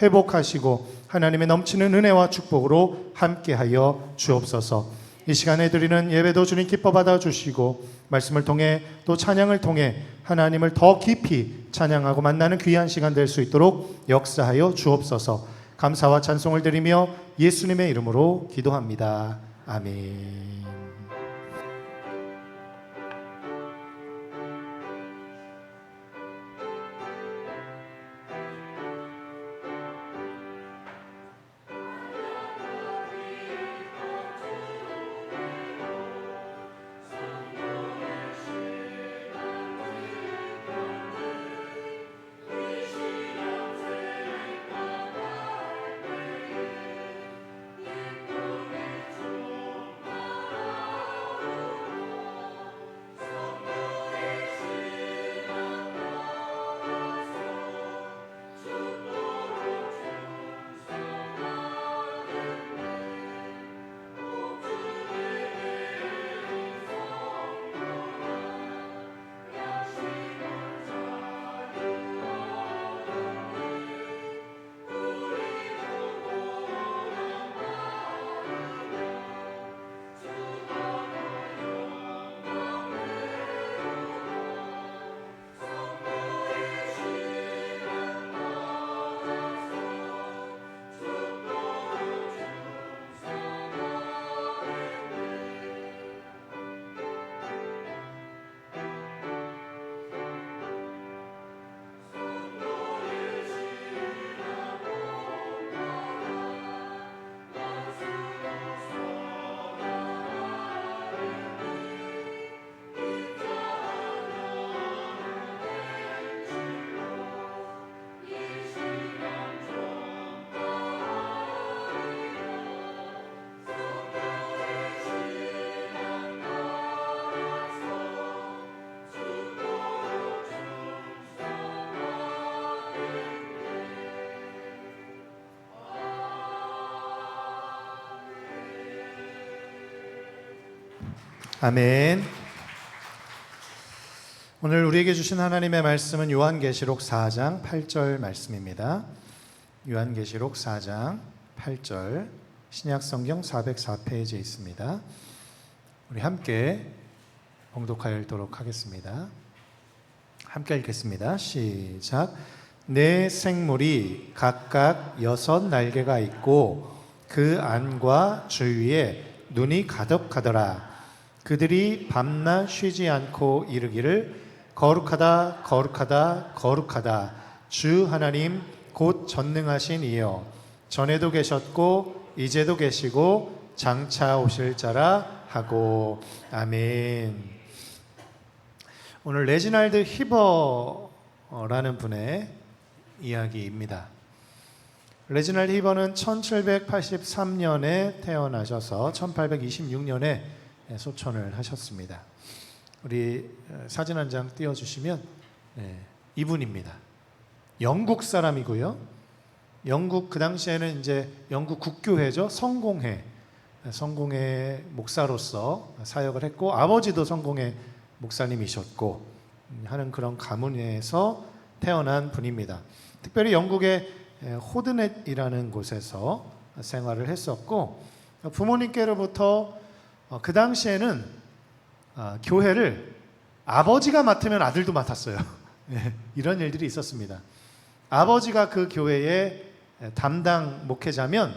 회복하시고 하나님의 넘치는 은혜와 축복으로 함께하여 주옵소서. 이 시간에 드리는 예배도 주님 기뻐 받아 주시고 말씀을 통해 또 찬양을 통해 하나님을 더 깊이 찬양하고 만나는 귀한 시간 될 수 있도록 역사하여 주옵소서. 감사와 찬송을 드리며 예수님의 이름으로 기도합니다. 아멘. 아멘. 오늘 우리에게 주신 하나님의 말씀은 요한계시록 4장 8절 말씀입니다. 요한계시록 4장 8절 신약 성경 404페이지에 있습니다. 우리 함께 봉독하도록 하겠습니다. 함께 읽겠습니다. 시작. 내 생물이 각각 여섯 날개가 있고 그 안과 주위에 눈이 가득하더라. 그들이 밤낮 쉬지 않고 이르기를 거룩하다 거룩하다 거룩하다 주 하나님 곧 전능하신 이여 전에도 계셨고 이제도 계시고 장차 오실 자라 하고 아멘. 오늘 레지날드 히버라는 분의 이야기입니다. 레지날드 히버는 1783년에 태어나셔서 1826년에 소천을 하셨습니다. 우리 어, 사진 한 장 띄워주시면 네, 이분입니다. 영국 사람이고요. 영국 그 당시에는 이제 영국 국교회죠 성공회 성공회 목사로서 사역을 했고 아버지도 성공회 목사님이셨고 음, 하는 그런 가문에서 태어난 분입니다. 특별히 영국의 호드넷이라는 곳에서 생활을 했었고 부모님께로부터 어, 그 당시에는 어, 교회를 아버지가 맡으면 아들도 맡았어요. 예, 이런 일들이 있었습니다. 아버지가 그 교회의 담당 목회자면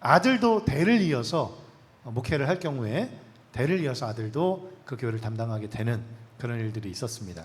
아들도 대를 이어서 목회를 할 경우에 대를 이어서 아들도 그 교회를 담당하게 되는 그런 일들이 있었습니다.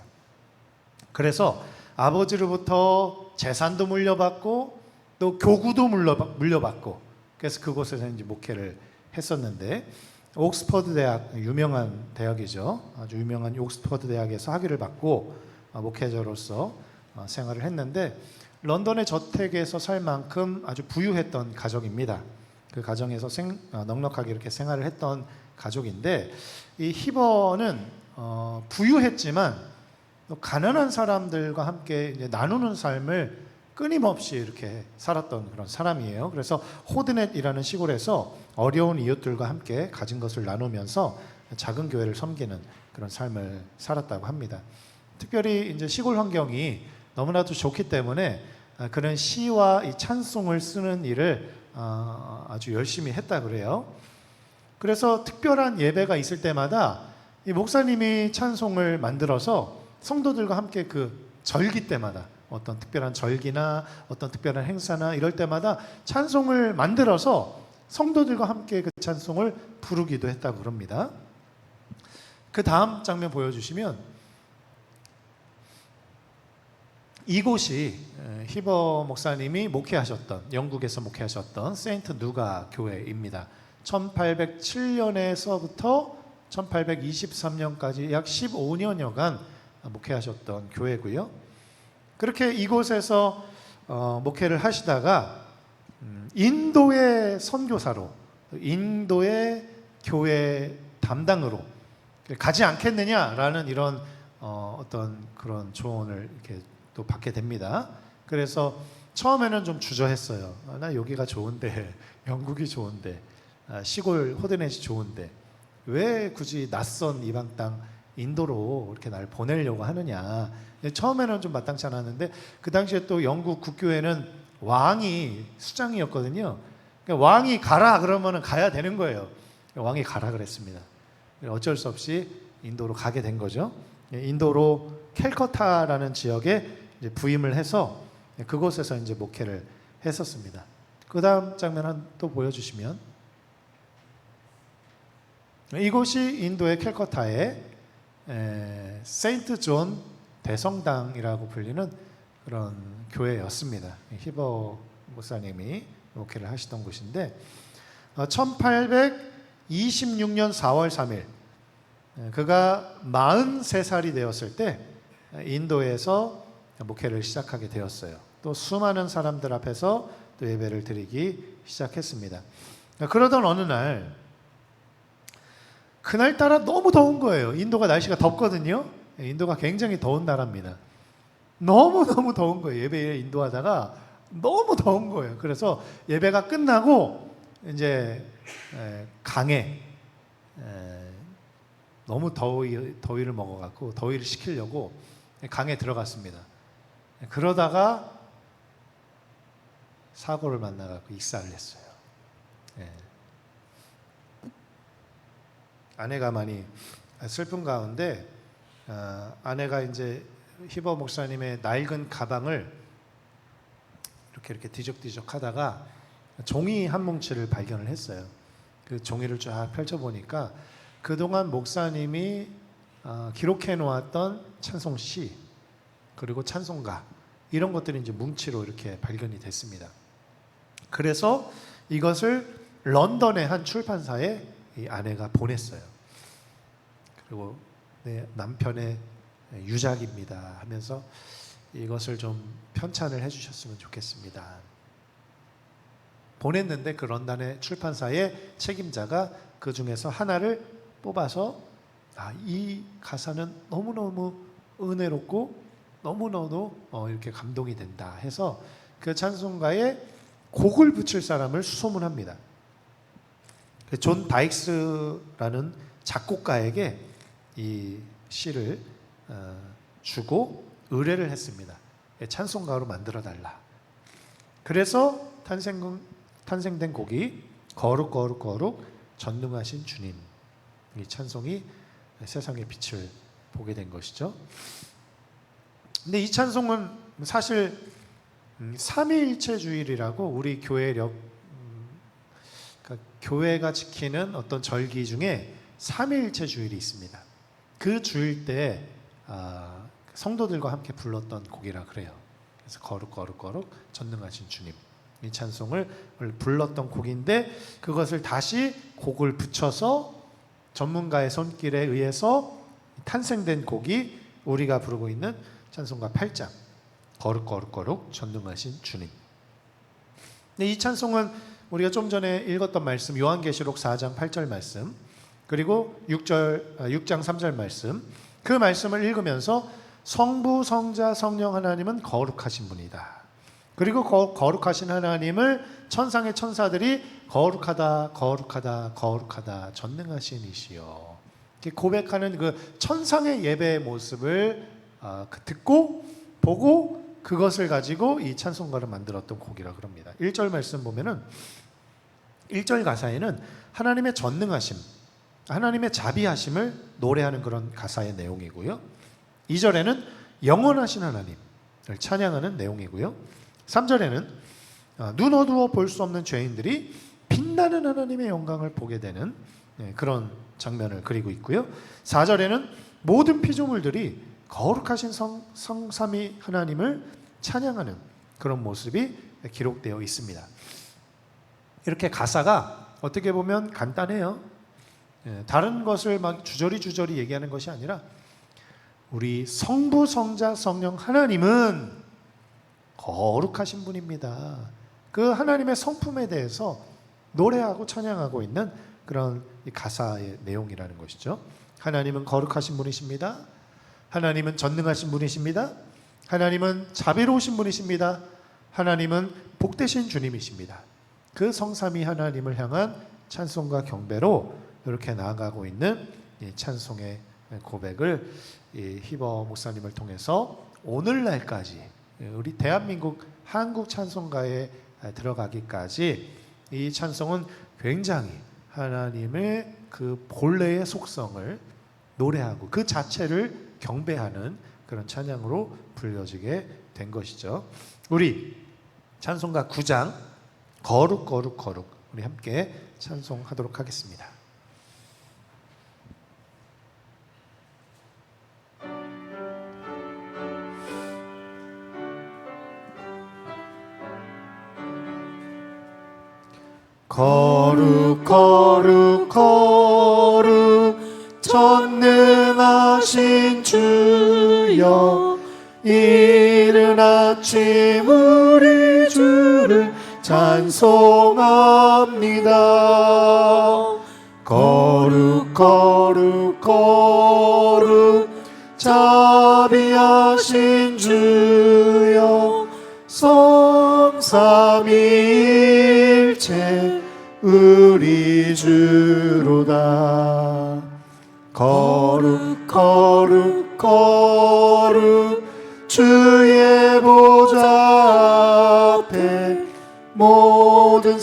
그래서 아버지로부터 재산도 물려받고 또 교구도 물려받고 그래서 그곳에서 이제 목회를 했었는데 옥스퍼드 대학 유명한 대학이죠. 아주 유명한 옥스퍼드 대학에서 학위를 받고 어, 목회자로서 어, 생활을 했는데 런던의 저택에서 살 만큼 아주 부유했던 가족입니다. 그 가정에서 생, 어, 넉넉하게 이렇게 생활을 했던 가족인데 이 히버는 어, 부유했지만 가난한 사람들과 함께 나누는 삶을 끊임없이 이렇게 살았던 그런 사람이에요. 그래서 호드넷이라는 시골에서 어려운 이웃들과 함께 가진 것을 나누면서 작은 교회를 섬기는 그런 삶을 살았다고 합니다. 특별히 이제 시골 환경이 너무나도 좋기 때문에 아, 그런 시와 이 찬송을 쓰는 일을 아, 아주 열심히 했다 그래요. 그래서 특별한 예배가 있을 때마다 이 목사님이 찬송을 만들어서 성도들과 함께 그 절기 때마다 어떤 특별한 절기나 어떤 특별한 행사나 이럴 때마다 찬송을 만들어서 성도들과 함께 그 찬송을 부르기도 했다고 그럽니다. 그 다음 장면 보여주시면 이곳이 에, 히버 목사님이 목회하셨던 영국에서 목회하셨던 세인트 누가 교회입니다. 1807년에서부터 1823년까지 약 15년여간 목회하셨던 교회고요. 그렇게 이곳에서 어, 목회를 하시다가 음, 인도의 선교사로 인도의 교회 담당으로 가지 않겠느냐라는 이런 어, 어떤 그런 조언을 이렇게 또 받게 됩니다. 그래서 처음에는 좀 주저했어요. 아, 나 여기가 좋은데 영국이 좋은데 아, 시골 호드넷이 좋은데 왜 굳이 낯선 이방 땅 인도로 이렇게 날 보내려고 하느냐. 처음에는 좀 마땅치 않았는데 그 당시에 또 영국 국교회는 왕이 수장이었거든요. 그러니까 왕이 가라 그러면은 가야 되는 거예요. 왕이 가라 그랬습니다. 어쩔 수 없이 인도로 가게 된 거죠. 인도로 캘커타라는 지역에 부임을 해서 그곳에서 이제 목회를 했었습니다. 그 다음 장면 한 또 보여주시면 이곳이 인도의 캘커타의 에, 세인트 존 대성당이라고 불리는 그런 교회였습니다. 히버 목사님이 목회를 하시던 곳인데 어, 1826년 4월 3일 에, 그가 43살이 되었을 때 인도에서 목회를 시작하게 되었어요. 또 수많은 사람들 앞에서 또 예배를 드리기 시작했습니다. 그러던 어느 날 그날따라 너무 더운 거예요. 인도가 날씨가 덥거든요. 인도가 굉장히 더운 나라입니다. 너무너무 더운 거예요. 예배에 인도하다가 너무 더운 거예요. 그래서 예배가 끝나고 이제 에, 강에 에, 너무 더위, 더위를 먹어갖고 더위를 식히려고 강에 들어갔습니다. 그러다가 사고를 만나갖고 익사를 했어요. 예. 아내가 많이 슬픈 가운데 아, 아내가 이제 히버 목사님의 낡은 가방을 이렇게 이렇게 뒤적뒤적 하다가 종이 한 뭉치를 발견을 했어요. 그 종이를 쫙 펼쳐 보니까 그동안 목사님이 아, 기록해 놓았던 찬송 시 그리고 찬송가 이런 것들이 이제 뭉치로 이렇게 발견이 됐습니다. 그래서 이것을 런던의 한 출판사에 이 아내가 보냈어요. 그리고 내 남편의 유작입니다 하면서 이것을 좀 편찬을 해주셨으면 좋겠습니다. 보냈는데 그 런던의 출판사의 책임자가 그 중에서 하나를 뽑아서 아, 이 가사는 너무너무 은혜롭고 너무너무 어, 이렇게 감동이 된다 해서 그 찬송가에 곡을 붙일 사람을 수소문합니다. 그존 다익스라는 작곡가에게 이 시를 어, 주고 의뢰를 했습니다. 예, 찬송가로 만들어 달라. 그래서 탄생 탄생된 곡이 거룩 거룩 거룩 전능하신 주님 이 찬송이 세상의 빛을 보게 된 것이죠. 근데 이 찬송은 사실 음, 삼위일체주일이라고 우리 교회력 음, 그러니까 교회가 지키는 어떤 절기 중에 삼위일체주일이 있습니다. 그 주일 때 아, 성도들과 함께 불렀던 곡이라 그래요. 그래서 거룩 거룩 거룩 전능하신 주님 이 찬송을 불렀던 곡인데 그것을 다시 곡을 붙여서 전문가의 손길에 의해서 탄생된 곡이 우리가 부르고 있는 찬송가 8장 거룩 거룩 거룩 전능하신 주님. 이 찬송은 우리가 좀 전에 읽었던 말씀 요한계시록 4장 8절 말씀 그리고 6절 6장 3절 말씀 그 말씀을 읽으면서 성부 성자 성령 하나님은 거룩하신 분이다. 그리고 거, 거룩하신 하나님을 천상의 천사들이 거룩하다 거룩하다 거룩하다 전능하신 이시여 고백하는 그 천상의 예배의 모습을 어, 그 듣고 보고 그것을 가지고 이 찬송가를 만들었던 곡이라 그럽니다. 1절 말씀 보면은 1절 가사에는 하나님의 전능하심, 하나님의 자비하심을 노래하는 그런 가사의 내용이고요. 2절에는 영원하신 하나님을 찬양하는 내용이고요. 3절에는 아, 눈 어두워 볼 수 없는 죄인들이 빛나는 하나님의 영광을 보게 되는 네, 그런 장면을 그리고 있고요. 4절에는 모든 피조물들이 거룩하신 성, 성삼위 하나님을 찬양하는 그런 모습이 기록되어 있습니다. 이렇게 가사가 어떻게 보면 간단해요. 예, 다른 것을 막 주저리 주저리 얘기하는 것이 아니라 우리 성부, 성자, 성령 하나님은 거룩하신 분입니다. 그 하나님의 성품에 대해서 노래하고 찬양하고 있는 그런 이 가사의 내용이라는 것이죠. 하나님은 거룩하신 분이십니다. 하나님은 전능하신 분이십니다. 하나님은 자비로우신 분이십니다. 하나님은 복되신 주님이십니다. 그 성삼위 하나님을 향한 찬송과 경배로 이렇게 나아가고 있는 이 찬송의 고백을 이 히버 목사님을 통해서 오늘날까지 우리 대한민국 한국 찬송가에 들어가기까지 이 찬송은 굉장히 하나님의 그 본래의 속성을 노래하고 그 자체를 경배하는 그런 찬양으로 불려지게 된 것이죠. 우리 찬송가 9장 거룩 거룩 거룩 우리 함께 찬송하도록 하겠습니다. 거룩 거룩 거룩 전능하신 주여 이른 아침 우리 주를 찬송합니다. 거룩 거룩 거룩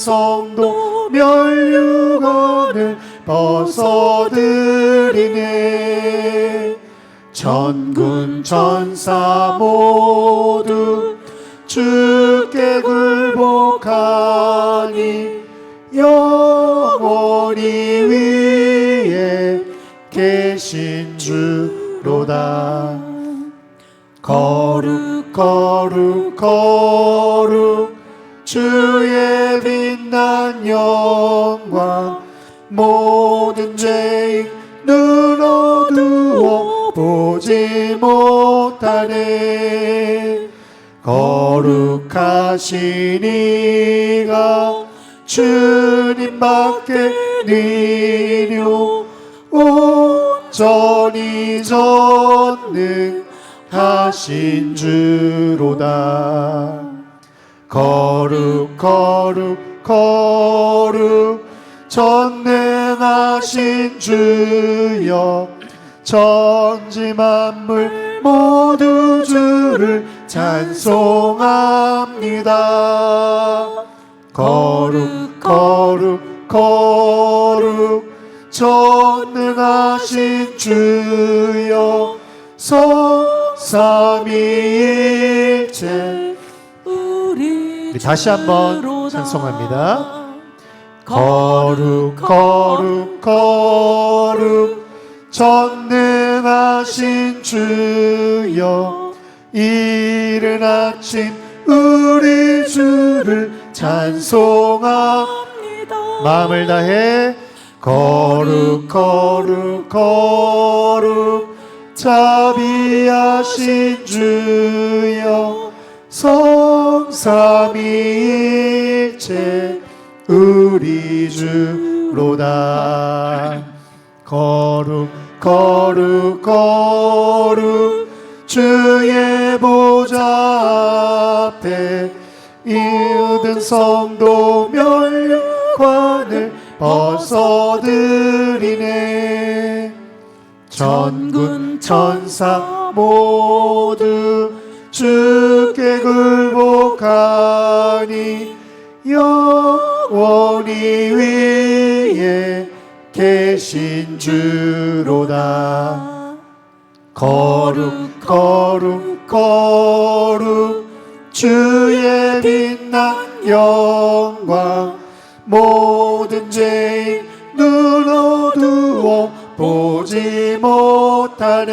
성도 멸류관을 벗어드리네. 전군 전사 모두 주께 굴복하니 영원히 위에 계신 주로다. 거룩 거룩 거룩 주의 영광 모든 죄인 눈 어두워 보지 못하네. 거룩하신 이가 주님밖에 니뇨 온전히 전능하신 주로다. 거룩 거룩 거룩 전능하신 주여 천지 만물 모두 주를 찬송합니다 거룩 거룩 거룩 전능하신 주여 성삼위일체 우리 다시 한번. 찬송합니다. 거룩 거룩 거룩 전능하신 주여. 이른 아침 우리 주를 찬송합니다. 마음을 다해 거룩 거룩 거룩 자비하신 주여. 성삼위 일체 우리 주로다. 거룩 거룩 거룩 주의 보좌 앞에 이웃은 성도 멸관을 벗어드리네. 전군 천사 모두 주께 굴복하니 영원히 위에 계신 주로다. 거룩 거룩 거룩 주의 빛난 영광 모든 죄인 눈 어두워 보지 못하네.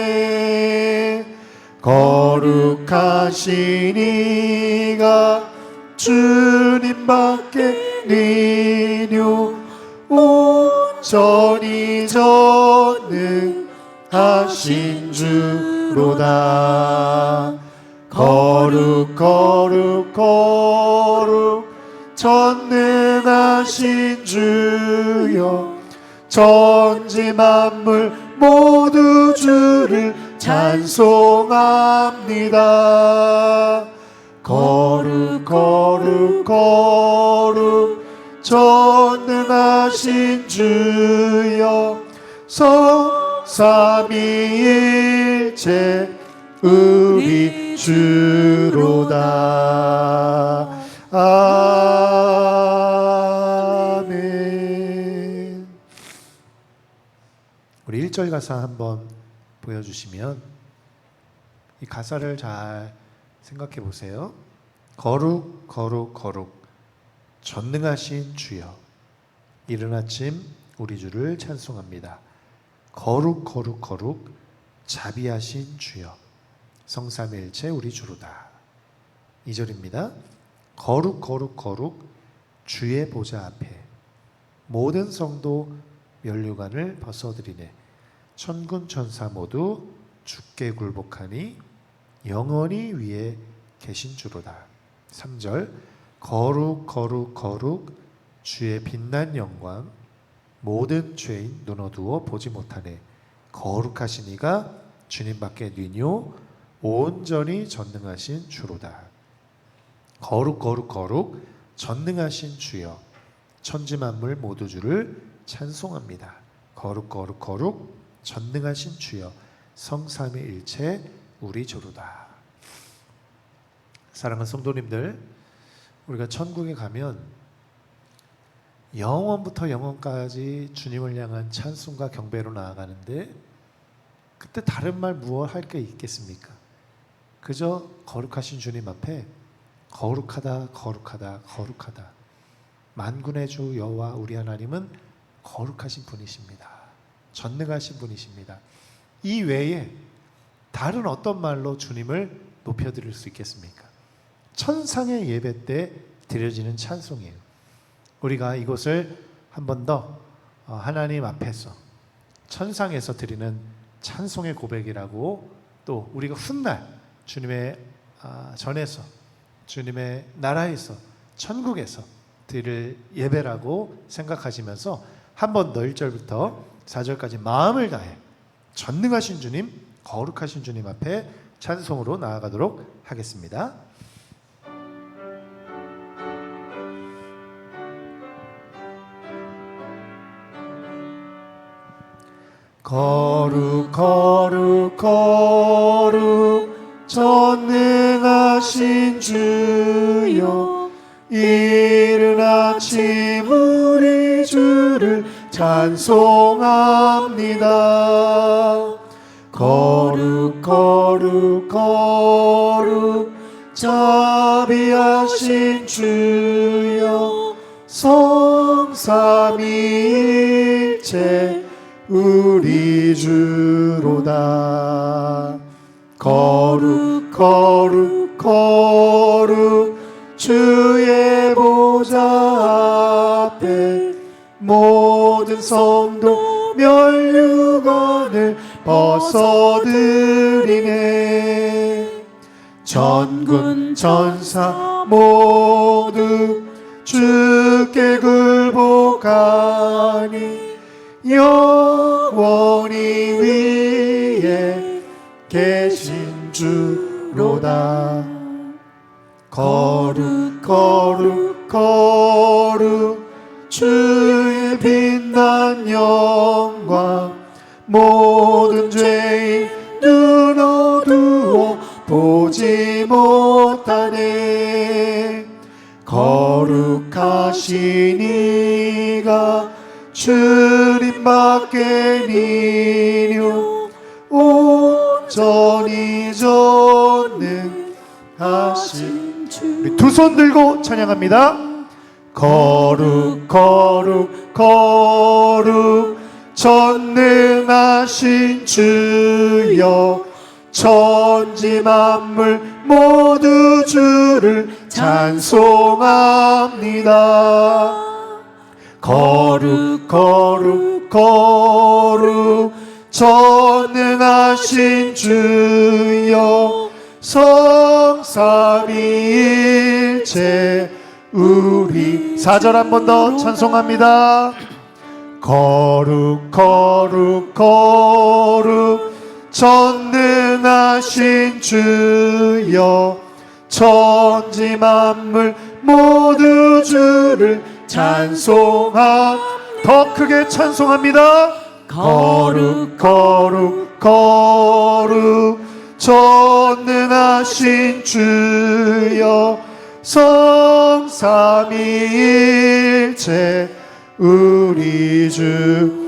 거룩하신 이가 주님밖에 니뇨. 온전히 전능하신 주로다. 거룩 거룩 거룩 전능하신 주여. 천지 만물 모두 주를 찬송합니다 거룩 거룩 거룩 전능하신 주여. 성삼위일체 우리 주로다. 아멘. 우리 1절 가사 한번 보여주시면 이 가사를 잘 생각해 보세요. 거룩 거룩 거룩. 전능하신 주여. 이른 아침 우리 주를 찬송합니다. 거룩 거룩 거룩. 자비하신 주여. 성삼일체 우리 주로다. 2절입니다. 거룩 거룩 거룩. 주의 보좌 앞에 모든 성도 면류관을 벗어드리네. 천군 천사 모두 주께 굴복하니 영원히 위에 계신 주로다. 3절 거룩 거룩 거룩 주의 빛난 영광 모든 죄인 눈 어두워 보지 못하네. 거룩하신 이가 주님밖에 니뇨 온전히 전능하신 주로다. 거룩 거룩 거룩 전능하신 주여 천지 만물 모두 주를 찬송합니다. 거룩 거룩 거룩 전능하신 주여 성삼위일체 우리 주로다 사랑하는 성도님들 우리가 천국에 가면 영원부터 영원까지 주님을 향한 찬송과 경배로 나아가는데 그때 다른 말 무엇 할 게 있겠습니까? 그저 거룩하신 주님 앞에 거룩하다 거룩하다 거룩하다 만군의 주 여호와 우리 하나님은 거룩하신 분이십니다. 전능하신 분이십니다. 이 외에 다른 어떤 말로 주님을 높여드릴 수 있겠습니까? 천상의 예배 때 드려지는 찬송이에요. 우리가 이것을 한 번더 어, 하나님 앞에서 천상에서 드리는 찬송의 고백이라고 또 우리가 훗날 주님의 아, 전에서 주님의 나라에서 천국에서 드릴 예배라고 생각하시면서 한 번 더 1절부터 4절까지 마음을 다해 전능하신 주님, 거룩하신 주님 앞에 찬송으로 나아가도록 하겠습니다. 거룩 거룩 거룩 전능하신 주여 이른 아침 우리 주를 찬송합니다 자비하신 주여 성삼위일체 우리 주로다. 거룩 거룩 거룩 주의 보좌 앞에 모든 성도 멸류관을 벗어드 전군 전사 모두 주께 굴복하니 영원히 위에 계신 주로다. 거룩 거룩 거룩 주의 빛난 영광 모 못하네. 거룩하신 이가 주님밖에 미료 온전히 전능하신 두 손 들고 찬양합니다. 거룩 거룩 거룩 전능하신 주여 천지 만물 모두 주를 찬송합니다. 거룩 거룩 거룩 전능하신 주여 성삼위일체 우리 사절 한 번 더 찬송합니다. 거룩 거룩 거룩 전능하신 주여 천지 만물 모두 주를 찬송하 더 크게 찬송합니다. 거룩 거룩 거룩. 전능하신 주여 성삼위일체 우리 주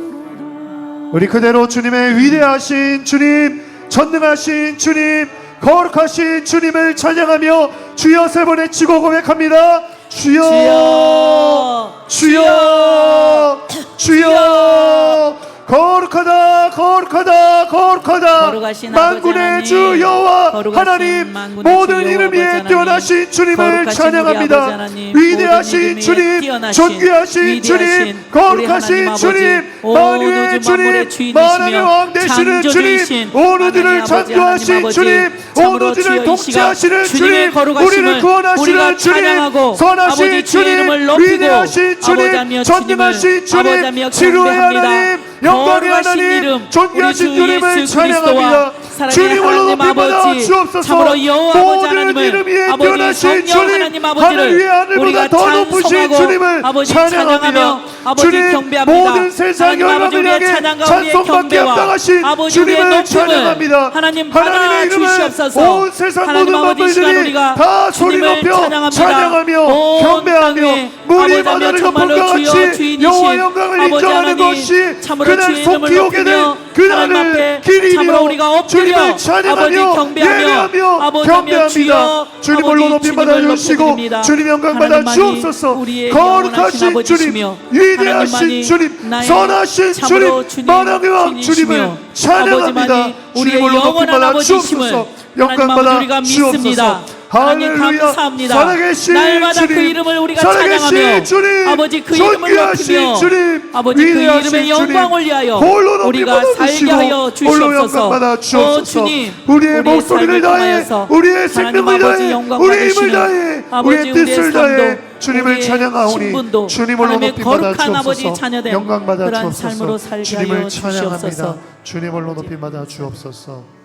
우리 그대로 주님의 위대하신 주님 전능하신 주님 거룩하신 주님을 찬양하며 주여 세번 외치고 고백합니다. 주여 주여 주여 주여. 거룩하다 거룩하다 거룩하다 거룩하신 만군의 주 여호와 하나님 모든 주 이름 위에 뛰어나신 주님을 찬양합니다 위대하신 주님 존귀하신 주님 거룩하신 주님 만유의 주님 만왕의 왕 되시는 주님 온 우주를 창조하신 주님 온 우주를 통치하시는 주님 우리를 구원하시는 주님 선하신 주님 위대하신 주님 전능하신 주님 지루의. 하나님 영광의 하나님 존귀하신 주 주님을 찬양합니다 사랑의 주님 홀로 하나님 높이 받아 아버지, 주옵소서 참으로 여호와 아버지 모든 하나님을 아버지 성령 주님 하나님 아버지를 하늘보다 우리가 더 높으신 찬송하고 주님을 아버지 찬양합니다 아버지 주님 경배합니다. 모든 세상 하나님 아버지 열방을 우리의 찬양과 우리의 경배와 합당하신 아버지 우리의 주님을 찬양합니다 하나님 받아 주시옵소서. 온 세상 하나님 모든 아버지 이 시간 우리가 다 소리 주님을 높여 찬양합니다. 찬양하며 온 경배하며 물이 것 주여 같이 여호와 영광을 인정하는 것이 그날 속히 오게 될 그날을 길이며 참으 아버지 찬양하며 예배하며 경배합니다. 주님 높이 주님을 받아주시고. 주님 영광 받아 하나님만이 주옵소서. 우리의 영원하신 거룩하신 주님 위대하신 주님 선하신 주님 만왕의 왕 주님을 찬양합니다. 주님 우리의 홀로 높이 영원한 받아 아버지심을 주옵소서. 하나님 영광 아버지 받아 우리가 믿습니다. 주옵소서 하나님 감사합니다. 살아계신 날마다 그 주님. 이름을 우리가 찬양하며 주님. 아버지 그 이름을 높이며 주님. 아버지 그 이름의 주님, 영광을 위하여 우리가 살게 하여 주시옵소서. 영광 받아 오 주옵소서. 주님 우리의 목소리를 다해 우리의 생명을 다해 우리의 힘을 다해 우리의 뜻을 다해 주님을 찬양하오니 주님을 높이 받아 주옵소서. 영광 받아 주옵소서. 주님을 찬양합니다. 주님을 높이 받아 주옵소서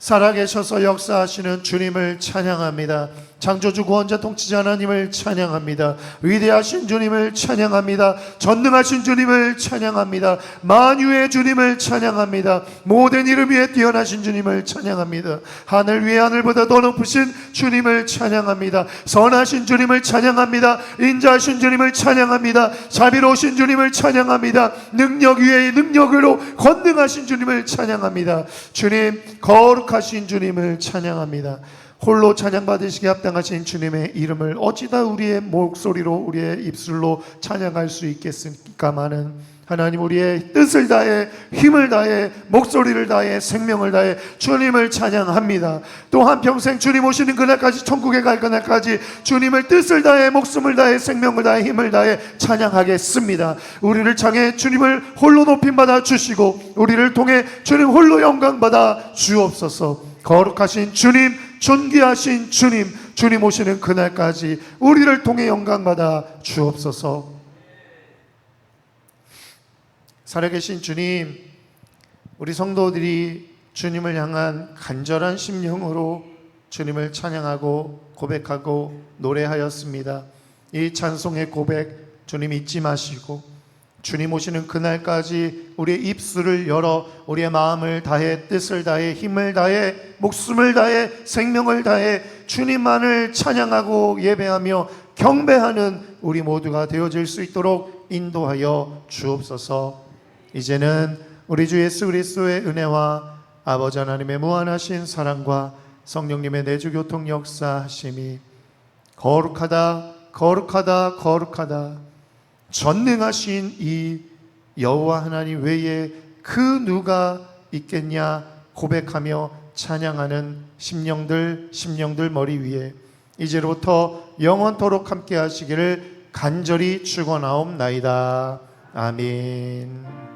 살아계셔서 역사하시는 주님을 찬양합니다. 창조주 구원자 통치자 하나님을 찬양합니다. 위대하신 주님을 찬양합니다. 전능하신 주님을 찬양합니다. 만유의 주님을 찬양합니다. 모든 이름 위에 뛰어나신 주님을 찬양합니다. 하늘 위에 하늘보다 더 높으신 주님을 찬양합니다. 선하신 주님을 찬양합니다. 인자하신 주님을 찬양합니다. 자비로우신 주님을 찬양합니다. 능력 위에 능력으로 권능하신 주님을 찬양합니다. 주님 거룩 하신 주님을 찬양합니다. 홀로 찬양 받으시기 합당하신 주님의 이름을 어찌다 우리의 목소리로 우리의 입술로 찬양할 수 있겠습니까마는 하나님 우리의 뜻을 다해 힘을 다해 목소리를 다해 생명을 다해 주님을 찬양합니다. 또 한 평생 주님 오시는 그날까지 천국에 갈 그날까지 주님을 뜻을 다해 목숨을 다해 생명을 다해 힘을 다해 찬양하겠습니다. 우리를 향해 주님을 홀로 높임 받아 주시고 우리를 통해 주님 홀로 영광 받아 주옵소서. 거룩하신 주님, 존귀하신 주님, 주님 오시는 그날까지 우리를 통해 영광 받아 주옵소서. 살아계신 주님, 우리 성도들이 주님을 향한 간절한 심령으로 주님을 찬양하고 고백하고 노래하였습니다. 이 찬송의 고백 주님 잊지 마시고 주님 오시는 그날까지 우리의 입술을 열어 우리의 마음을 다해 뜻을 다해 힘을 다해 목숨을 다해 생명을 다해 주님만을 찬양하고 예배하며 경배하는 우리 모두가 되어질 수 있도록 인도하여 주옵소서. 이제는 우리 주 예수 그리스도의 은혜와 아버지 하나님의 무한하신 사랑과 성령님의 내주 교통 역사하심이 거룩하다 거룩하다 거룩하다 전능하신 이 여호와 하나님 외에 그 누가 있겠냐 고백하며 찬양하는 심령들 심령들 머리 위에 이제로부터 영원토록 함께 하시기를 간절히 축원하옵나이다 아멘.